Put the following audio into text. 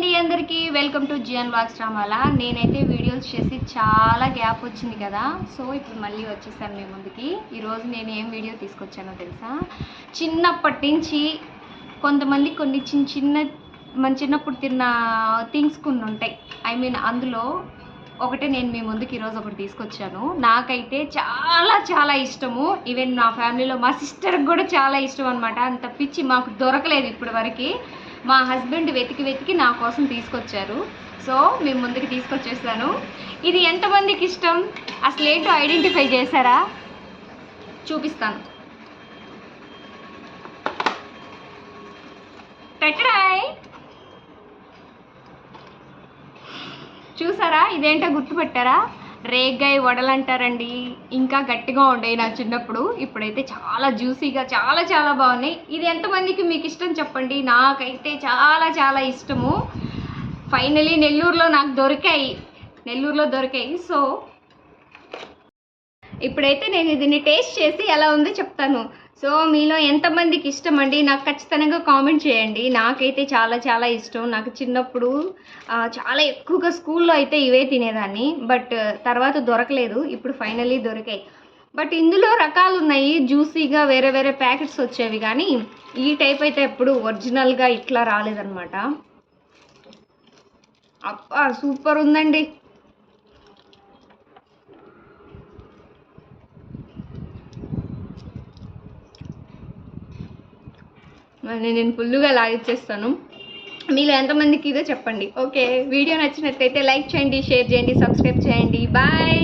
అండి అందరికీ. Welcome to జియన్ వాక్స్ రామాల నేనైతే వీడియోస్ చేసి చాలా గ్యాప్ వచ్చింది కదా. సో ఇప్పుడు మళ్ళీ వచ్చేసాను మీ ముందుకి. ఈరోజు నేను ఏం వీడియో తీసుకొచ్చానో తెలుసా? చిన్నప్పటి నుంచి కొంతమంది కొన్ని చిన్న చిన్న మన చిన్నప్పుడు తిన్న థింగ్స్ కొన్ని ఉంటాయి. ఐ మీన్ అందులో ఒకటే నేను మీ ముందుకు ఈరోజు ఒకటి తీసుకొచ్చాను. నాకైతే చాలా చాలా ఇష్టము. ఈవెన్ నా ఫ్యామిలీలో మా సిస్టర్కి కూడా చాలా ఇష్టం అనమాట అంత పిచ్చి మాకు దొరకలేదు ఇప్పటి వరకు. మా హస్బెండ్ వెతికి వెతికి నా కోసం తీసుకొచ్చారు. సో మేము ముందుకు తీసుకొచ్చేసాను. ఇది ఎంతమందికి ఇష్టం? అసలు ఏంటో ఐడెంటిఫై చేశారా? చూపిస్తాను. పెట్టడాయ్! చూసారా? ఇదేంటో గుర్తుపెట్టారా? రేగ్గాయ వడలు అంటారండి ఇంకా గట్టిగా ఉండేవి నా చిన్నప్పుడు. ఇప్పుడైతే చాలా జ్యూసీగా చాలా చాలా బాగున్నాయి. ఇది ఎంతమందికి మీకు ఇష్టం చెప్పండి? నాకైతే చాలా చాలా ఇష్టము. ఫైనలీ నెల్లూరులో నాకు దొరికాయి. నెల్లూరులో దొరికాయి. సో ఇప్పుడైతే నేను దీన్ని టేస్ట్ చేసి ఎలా ఉందో చెప్తాను. సో మీలో ఎంతమందికి ఇష్టం అండి? నాకు ఖచ్చితంగా కామెంట్ చేయండి. నాకైతే చాలా చాలా ఇష్టం. నాకు చిన్నప్పుడు చాలా ఎక్కువగా స్కూల్లో అయితే ఇవే తినేదాన్ని. బట్ తర్వాత దొరకలేదు. ఇప్పుడు ఫైనలీ దొరికాయి. బట్ ఇందులో రకాలు ఉన్నాయి. జ్యూసీగా వేరే వేరే ప్యాకెట్స్ వచ్చేవి కానీ ఈ టైప్ అయితే ఎప్పుడు ఒరిజినల్గా ఇట్లా రాలేదనమాట అబ్బా సూపర్ ఉందండి. నేను ఫుల్గా లాగిచ్చేస్తాను మీలో ఎంతమందికి ఇదో చెప్పండి. ఓకే వీడియో నచ్చినట్లయితే లైక్ చేయండి షేర్ చేయండి సబ్స్క్రైబ్ చేయండి. బాయ్!